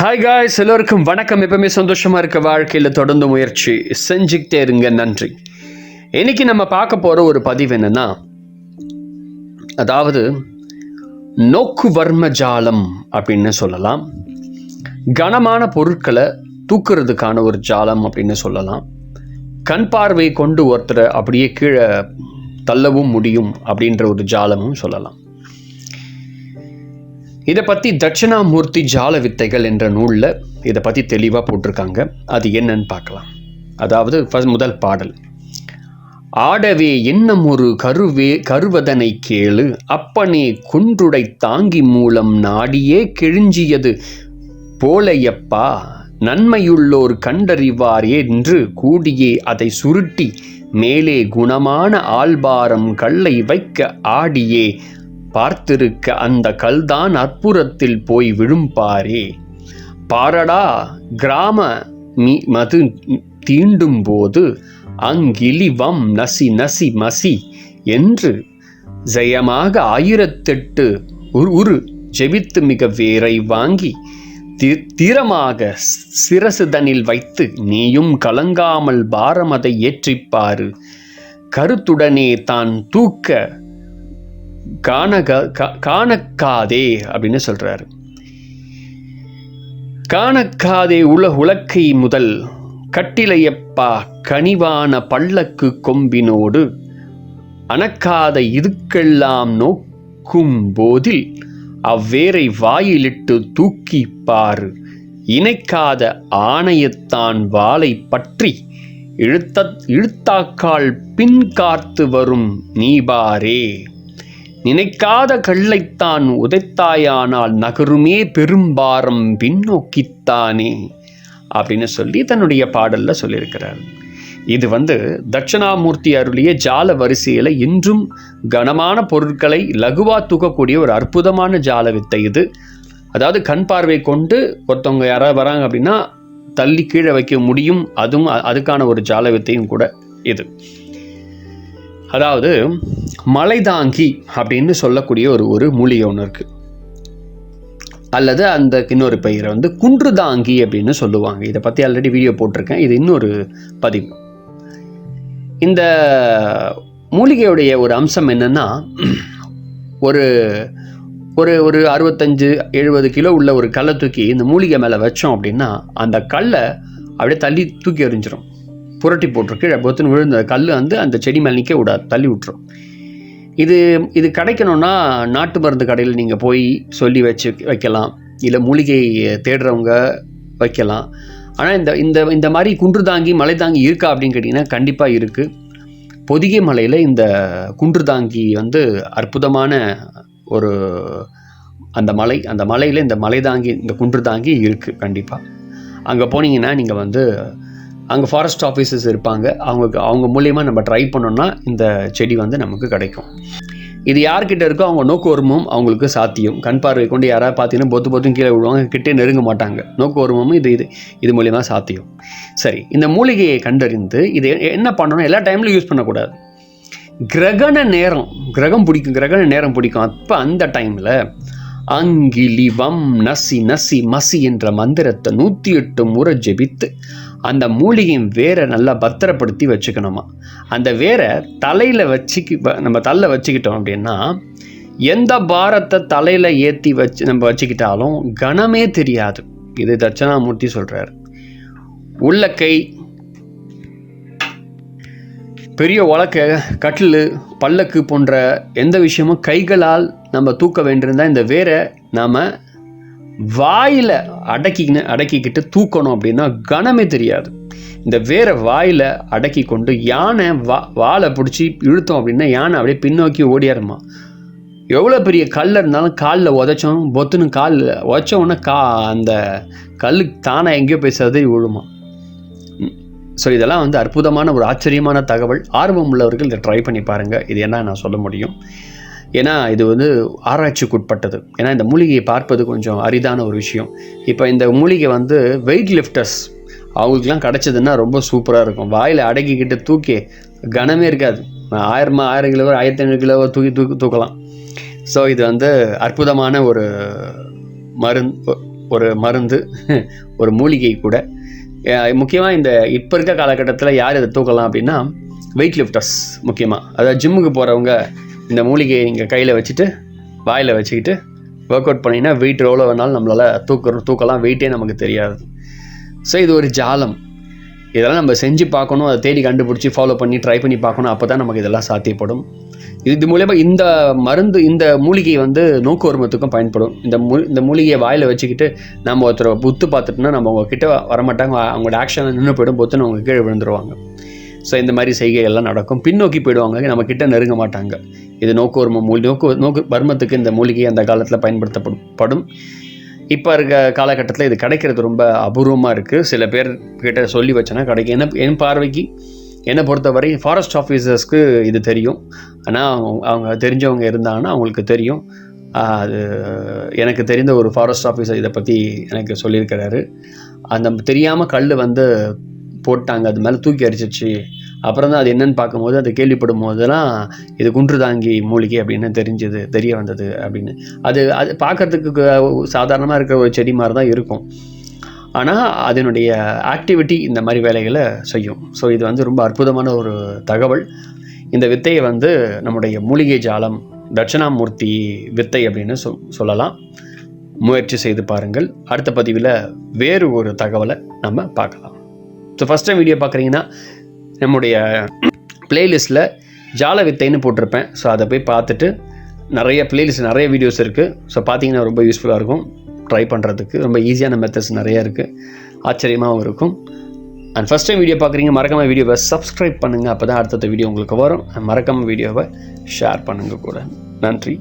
Hi guys எல்லோருக்கும் வணக்கம். எப்பவுமே சந்தோஷமாக இருக்க வாழ்க்கையில் தொடர்ந்து முயற்சி. செஞ்சுக்கிட்டே இருங்க நன்றி. இன்னைக்கு நம்ம பார்க்க போகிற ஒரு பதிவு என்னென்னா அதாவது நோக்கு வர்ம ஜாலம் அப்படின்னு சொல்லலாம். கனமான பொருட்களை தூக்குறதுக்கான ஒரு ஜாலம் அப்படின்னு சொல்லலாம். கண் பார்வை கொண்டு ஒருத்தரை அப்படியே கீழே தள்ளவும் முடியும் அப்படின்ற ஒரு ஜாலமும் சொல்லலாம். இதை பற்றி தட்சிணாமூர்த்தி ஜால வித்தைகள் என்ற நூலில் இதை பற்றி தெளிவாக போட்டிருக்காங்க. அது என்னன்னு பார்க்கலாம். அதாவது first முதல் பாடல். ஆடவே என்னும் ஒரு கருவே கருவதனை கேளு. அப்பனே குன்றுடை தாங்கி மூலம் நாடியே கிழிஞ்சியது. போலையப்பா நன்மையுள்ளோர் கண்டறிவார் என்று கூடியே அதை சுருட்டி மேலே குணமான ஆள்பாரம் கல்லை வைக்க ஆடியே. பார்த்திருக்க அந்த கல்தான் அற்புறத்தில் போய் விழும்பாரே. பாரடா கிராம மீ மது தீண்டும் போது அங்கிலிவம் நசி நசி மசி என்று ஜெயமாக ஆயிரத்தெட்டு உரு உரு ஜெபித்து மிக வேரை வாங்கி தி- தீரமாக சிரசுதனில் வைத்து நீயும் கலங்காமல் பாரமதை ஏற்றிப்பாரு. கருத்துடனே தான் தூக்க காணக கா- காணக்காதே அப்படின்னு சொல்கிறாரு காணக்காதே உல உலக்கை முதல் கட்டிலையப்பா கனிவான பல்லக்கு கொம்பினோடு அணக்காத இதுக்கெல்லாம் நோக்கும் போதில் அவ்வேரை வாயிலிட்டு தூக்கி பாரு இணைக்காத ஆணையத்தான் வாளை பற்றி இழுத்த இழுத்தாக்கால் பின் காத்து வரும் நீபாரே நினைக்காத கல்லைத்தான் உதைத்தாயானால் நகருமே பெரும்பாரம் பின்னோக்கித்தானே அப்படின்னு சொல்லி தன்னுடைய பாடலில் சொல்லியிருக்கிறார். இது வந்து தட்சிணாமூர்த்தி அருளிய ஜால வரிசையில் இன்றும் கனமான பொருட்களை லகுவா தூக்கக்கூடிய ஒரு அற்புதமான ஜால வித்தை இது. அதாவது கண் பார்வை கொண்டு ஒருத்தவங்க யாராவது வராங்க அப்படின்னா தள்ளி கீழே வைக்க முடியும். அதுவும் அதுக்கான ஒரு ஜால வித்தையும் கூட இது. அதாவது மலைதாங்கி அப்படின்னு சொல்லக்கூடிய ஒரு ஒரு மூலிகை ஒன்று இருக்குது அல்லது அந்த இன்னொரு பெயரை வந்து குன்றுதாங்கி அப்படின்னு சொல்லுவாங்க. இதை பற்றி ஆல்ரெடி வீடியோ போட்டிருக்கேன். இது இன்னொரு பதிவு. இந்த மூலிகையுடைய ஒரு அம்சம் என்னன்னா ஒரு ஒரு ஒரு அறுபத்தஞ்சு எழுபது கிலோ உள்ள ஒரு கல்லை தூக்கி இந்த மூலிகை மேலே வச்சோம் அப்படின்னா அந்த கல்லை அப்படியே தள்ளி தூக்கி எறிஞ்சிரும். புரட்டி போட்டுரும் கீழே பொத்துன்னு விழுந்த கல் வந்து அந்த செடி மேலே நிற்க விடாது தள்ளி விட்டுரும். இது இது கிடைக்கணும்னா நாட்டு மருந்து கடையில் நீங்கள் போய் சொல்லி வச்சு வைக்கலாம். இல்லை மூலிகை தேடுறவங்க வைக்கலாம். ஆனால் இந்த இந்த இந்த மாதிரி குன்று தாங்கி மலை தாங்கி இருக்கா அப்படின்னு கேட்டிங்கன்னா கண்டிப்பாக இருக்குது பொதிகை மலையில் இந்த குன்று தாங்கி வந்து அற்புதமான ஒரு அந்த மலை அந்த மலையில் இந்த மலை தாங்கி இந்த குன்று தாங்கி இருக்குது கண்டிப்பாக அங்கே போனீங்கன்னா நீங்கள் வந்து அங்கே ஃபாரஸ்ட் ஆஃபீஸர்ஸ் இருப்பாங்க. அவங்களுக்கு அவங்க மூலியமாக நம்ம ட்ரை பண்ணோம்னா இந்த செடி வந்து நமக்கு கிடைக்கும். இது யார்கிட்ட இருக்கோ அவங்க நோக்குவர்மம் அவங்களுக்கு சாத்தியம். கண் பார்வை கொண்டு யாராவது பார்த்தீங்கன்னா பொத்து பொத்தும் கீழே விழுவாங்க கிட்டே நெருங்க மாட்டாங்க. நோக்குவர்மமும் இது இது இது மூலியமாக சாத்தியம். சரி இந்த மூலிகையை கண்டறிந்து இது என்ன பண்ணணும்? எல்லா டைம்லையும் யூஸ் பண்ணக்கூடாது. கிரகண நேரம் கிரகம் பிடிக்கும் கிரகண நேரம் பிடிக்கும். அப்போ அந்த டைமில் அங்கிலிவம் நசி நசி மசி என்ற மந்திரத்தை நூற்றி எட்டு முறை ஜெபித்து அந்த மூலிகையின் வேரை நல்லா பத்திரப்படுத்தி வச்சுக்கணுமா? அந்த வேரை தலையில் வச்சுக்கி வ- நம்ம தள்ள வச்சுக்கிட்டோம் அப்படின்னா எந்த பாரத்தை தலையில் ஏற்றி வச்சு நம்ம வச்சுக்கிட்டாலும் கணமே தெரியாது. இது தட்சணாமூர்த்தி சொல்கிறார் உள்ளக்கை பெரிய உலக்க கட்டில் பல்லக்கு போன்ற எந்த விஷயமும் கைகளால் நம்ம தூக்க வேண்டியிருந்தால் இந்த வேரை நாம் வாயில் அடக்கிக்கின்னு அடக்கிக்கிட்டு தூக்கணும் அப்படின்னா கனமே தெரியாது. இந்த வேரை வாயில் அடக்கி கொண்டு யானை வா வாழை பிடிச்சி இழுத்தோம் அப்படின்னா யானை அப்படியே பின்னோக்கி ஓடியாருமா. எவ்வளோ பெரிய கல் இருந்தாலும் காலில் உதச்சோம் பொத்துன்னு காலில் உதச்ச கா அந்த கல் தானே எங்கேயோ போய் விழுமா. ஸோ இதெல்லாம் வந்து அற்புதமான ஒரு ஆச்சரியமான தகவல். ஆர்வம் உள்ளவர்கள் இதை ட்ரை பண்ணி பாருங்கள் இது என்ன நான் சொல்ல முடியும்? ஏன்னா இது வந்து ஆராய்ச்சிக்குட்பட்டது. ஏன்னா இந்த மூலிகையை பார்ப்பது கொஞ்சம் அரிதான ஒரு விஷயம். இப்போ இந்த மூலிகை வந்து வெயிட் லிஃப்டர்ஸ் அவங்களுக்குலாம் கிடச்சதுன்னா ரொம்ப சூப்பராக இருக்கும். வாயில் அடக்கிக்கிட்டு தூக்கி கனமே இருக்காது. ஆயிரமா ஆயிரம் கிலோ ஆயிரத்தி ஐநூறு கிலோ தூக்கி தூக்கி தூக்கலாம். ஸோ இது வந்து அற்புதமான ஒரு மருந்து ஒரு மருந்து ஒரு மூலிகை கூட. முக்கியமாக இந்த இப்போ இருக்க காலகட்டத்தில் யார் இதை தூக்கலாம் அப்படின்னா வெயிட் லிஃப்டர்ஸ் முக்கியமாக அதாவது ஜிம்முக்கு போகிறவங்க இந்த மூலிகையை நீங்கள் கையில் வச்சுட்டு வாயில் வச்சுக்கிட்டு ஒர்க் அவுட் பண்ணிங்கன்னா வெயிட் எவ்வளோ வேணாலும் நம்மளால் தூக்கணும் தூக்கலாம். வெயிட்டே நமக்கு தெரியாது. ஸோ இது ஒரு ஜாலம். இதெல்லாம் நம்ம செஞ்சு பார்க்கணும் அதை தேடி கண்டுபிடிச்சி ஃபாலோ பண்ணி ட்ரை பண்ணி பார்க்கணும். அப்போ தான் நமக்கு இதெல்லாம் சாத்தியப்படும். இது மூலயமா இந்த மருந்து இந்த மூலிகை வந்து நோக்குவருமத்துக்கும் பயன்படும். இந்த மூ இந்த மூலிகையை வாயில் வச்சுக்கிட்டு நம்ம ஒருத்தரை புத்து பார்த்துட்டோம்னா நம்ம அவங்கக்கிட்ட வரமாட்டாங்க. அவங்களோட ஆக்ஷனில் நின்று போயிடும். பொத்துன்னு அவங்க கீழே விழுந்துருவாங்க. ஸோ இந்த மாதிரி செய்கைகள்லாம் நடக்கும். பின்னோக்கி போயிடுவாங்க. நம்ம கிட்ட நெருங்க மாட்டாங்க. இது நோக்குவரும மூலி நோக்கு நோக்கு பர்மத்துக்கு இந்த மூலிகை அந்த காலத்தில் பயன்படுத்தப்படும் படும். இப்போ இருக்க காலகட்டத்தில் இது கிடைக்கிறது ரொம்ப அபூர்வமாக இருக்குது சில பேர் கிட்ட சொல்லி வச்சேன்னா கிடைக்கும். என்ன என் பார்வைக்கு என்னை பொறுத்தவரை ஃபாரஸ்ட் ஆஃபீஸர்ஸ்க்கு இது தெரியும். ஆனால் அவங்க அவங்க தெரிஞ்சவங்க இருந்தாங்கன்னா அவங்களுக்கு தெரியும். அது எனக்கு தெரிந்த ஒரு ஃபாரஸ்ட் ஆஃபீஸர் இதை பற்றி எனக்கு சொல்லியிருக்கிறாரு. அந்த தெரியாமல் கல் வந்து போட்டாங்க. அது மேலே தூக்கி அரிச்சிச்சு அப்புறம் தான் அது என்னன்னு பார்க்கும்போது அது கேள்விப்படும் போதெல்லாம் இது குன்றுதாங்கி மூலிகை அப்படின்னு தெரிஞ்சது தெரிய வந்தது அப்படின்னு. அது அது பார்க்கறதுக்கு சாதாரணமாக இருக்கிற ஒரு செடி மாதிரி தான் இருக்கும். ஆனால் அதனுடைய ஆக்டிவிட்டி இந்த மாதிரி வேலைகளை செய்யும். ஸோ இது வந்து ரொம்ப அற்புதமான ஒரு தகவல். இந்த வித்தையை வந்து நம்முடைய மூலிகை ஜாலம் தட்சிணாமூர்த்தி வித்தை அப்படின்னு சொல் சொல்லலாம். முயற்சி செய்து பாருங்கள். அடுத்த பதிவில் வேறு ஒரு தகவலை நம்ம பார்க்கலாம். ஸோ ஃபஸ்ட் டைம் வீடியோ பார்க்குறீங்கன்னா நம்முடைய பிளேலிஸ்ட்டில் ஜால வித்தைன்னு போட்டிருப்பேன். ஸோ அதை போய் பார்த்துட்டு நிறைய பிளேலிஸ்ட் நிறைய வீடியோஸ் இருக்குது ஸோ பார்த்தீங்கன்னா ரொம்ப யூஸ்ஃபுல்லாக இருக்கும். ட்ரை பண்ணுறதுக்கு ரொம்ப ஈஸியான மெத்தட்ஸ் நிறைய இருக்குது ஆச்சரியமாகவும் இருக்கும். அண்ட் ஃபஸ்ட் டைம் வீடியோ பார்க்குறீங்க மறக்காமல் வீடியோவை சப்ஸ்கிரைப் பண்ணுங்கள் அப்போ தான் அடுத்தடுத்த வீடியோ உங்களுக்கு வரும். மறக்காமல் வீடியோவை ஷேர் பண்ணுங்கள் கூட. நன்றி.